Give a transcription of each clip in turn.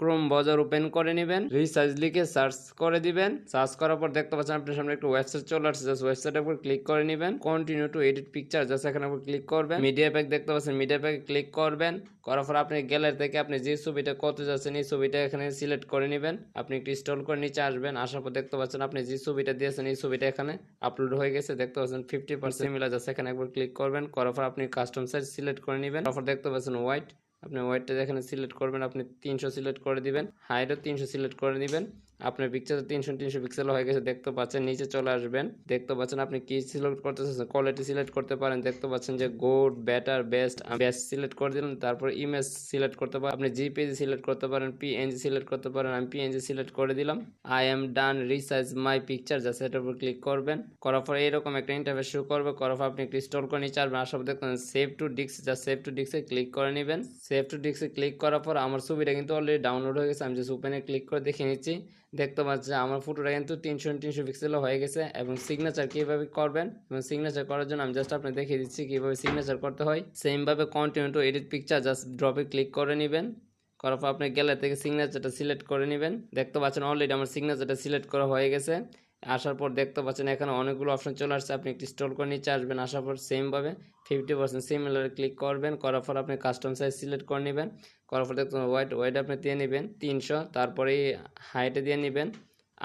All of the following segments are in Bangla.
ক্রোম ব্রাউজার ওপেন করে নেবেন রিসার্চ লিখে সার্চ করে দিবেন। সার্চ করার পর দেখতে পাচ্ছেন আপনার সামনে একটা ওয়েবসাইট চলে আসছে জাস্ট ওয়েবসাইটের উপর ক্লিক করে নেবেন। Continue to edit picture just এখানে উপর ক্লিক করবেন। মিডিয়া প্যাক দেখতে পাচ্ছেন মিডিয়া প্যাকে ক্লিক করবেন। করার পর আপনি গ্যালারি থেকে আপনি যে ছবিটা করতে যাচ্ছেন, এই ছবিটা এখানে সিলেক্ট করে নেবেন। আপনি একটু স্টল করে নিচে আসবেন, আসার পর দেখতে পাচ্ছেন আপনি যে ছবিটা দিয়েছেন, এই ছবিটা এখানে আপলোড হয়ে গেছে। দেখতে পাচ্ছেন ফিফটি পার্সেন্ট মিলা যাচ্ছে এখানে একবার ক্লিক করবেন। করার পর আপনি কাস্টম সাইজ সিলেক্ট করে নেবেন। তারপর দেখতে পাচ্ছেন হোয়াইট আপনি ওয়েটটা যেখানে সিলেক্ট করবেন, আপনি তিনশো সিলেক্ট করে দিবেন হাইটও তিনশো সিলেক্ট করে দিবেন। আপনার পিকচার তিনশো তিনশো পিক্সেল হয়ে গেছে, দেখতে পাচ্ছেন, নিচে চলে আসবেন। দেখতে পাচ্ছেন আপনি কি সিলেক্ট করতে চাচ্ছেন কোয়ালিটি সিলেক্ট করতে পারেন। দেখতে পাচ্ছেন যে good better best best select করে দিলেন তারপর ইমেজ সিলেক্ট করতে পারেন। আপনি জিপিজি সিলেক্ট করতে পারেন পিএনজি সিলেক্ট করতে পারেন, আমি পিএনজি সিলেক্ট করে দিলাম। I'm done resize my picture যা সেটার উপর ক্লিক করবেন। করার পর এরকম একটা ইন্টারফেস শুরু করবে, করার পর আপনি স্টোর করে নিচে আসবেন আসার পর দেখবেন সেভ টু ডিস্ক যা সেভ টু ডিস্কে ক্লিক করে নেবেন। সেভ টু ডিস্কে ক্লিক করার পর আমার ছবিটা কিন্তু অলরেডি ডাউনলোড হয়ে গেছে, আমি যে সুপেনে ক্লিক করে দেখে নিচ্ছি। দেখতে পাচ্ছি আমার ফটোটা কিন্তু তিনশো তিনশো পিক্সেলও হয়ে গেছে এবং সিগনেচার কীভাবে করবেন? এবং সিগনেচার করার জন্য আমি জাস্ট আপনি দেখিয়ে দিচ্ছি কীভাবে সিগনেচার করতে হয়। সেমভাবে continue to edit picture just ড্রপে click করে নেবেন। করার পর আপনি গ্যালারি থেকে সিগনেচারটা সিলেক্ট করে নেবেন। দেখতে পাচ্ছেন অলরেডি আমার সিগনেচারটা সিলেক্ট করা হয়ে গেছে। আসার পর দেখতে পাচ্ছেন এখানে অনেকগুলো অপশন চলে আসছে। আপনি একটি স্টল করে নিচে আসবেন, আসার পর সেমভাবে ফিফটি পার্সেন্ট সিমিলারে ক্লিক করবেন, করার পর আপনি কাস্টম সাইজ সিলেক্ট করে নেবেন। করার পর দেখতে ওয়াইট ওয়াইট আপনি দিয়ে নেবেন তিনশো, তারপরে হাইটে দিয়ে নেবেন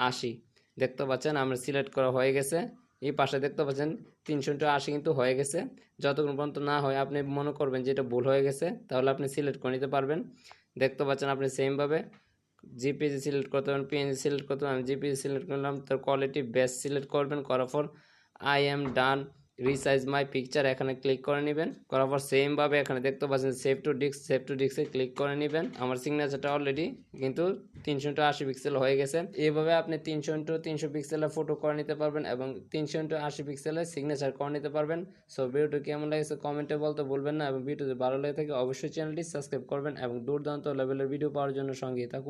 আশি। দেখতে পাচ্ছেন আমরা সিলেক্ট করা হয়ে গেছে। এই পাশে দেখতে পাচ্ছেন তিনশো টু আশি কিন্তু হয়ে গেছে। যতক্ষণ পর্যন্ত না হয় আপনি মনে করবেন যে এটা ভুল হয়ে গেছে, তাহলে আপনি সিলেক্ট করে নিতে পারবেন। দেখতে পাচ্ছেন আপনি সেমভাবে জিপিজি সিলেক্ট করতে পারেন পিএনজি সিলেক্ট করতে পারেন জিপিজি সিলেক্ট করলাম তার কোয়ালিটি বেস্ট সিলেক্ট করবেন, করার পর I'm done, resize my picture, এখানে ক্লিক করে নেবেন, করার পর সেমভাবে এখানে দেখতে পাচ্ছেন save to disk, save to ডিস্কে click করে নেবেন, আমার সিগনেচারটা অলরেডি কিন্তু তিনশো টু আশি পিক্সেল হয়ে গেছে এইভাবে আপনি তিনশো টু তিনশো পিক্সেলের ফটো করে নিতে পারবেন এবং তিনশো টু আশি পিক্সেলের সিগনেচার করে নিতে পারবেন সো ভিডিওটি কেমন লাগেছে কমেন্টে বলতে ভুলবেন না এবং ভিডিওটি ভালো লেগে থাকে অবশ্যই চ্যানেলটি সাবস্ক্রাইব করবেন এবং দুর্দান্ত লেভেলের ভিডিও পাওয়ার জন্য সঙ্গে থাকুন।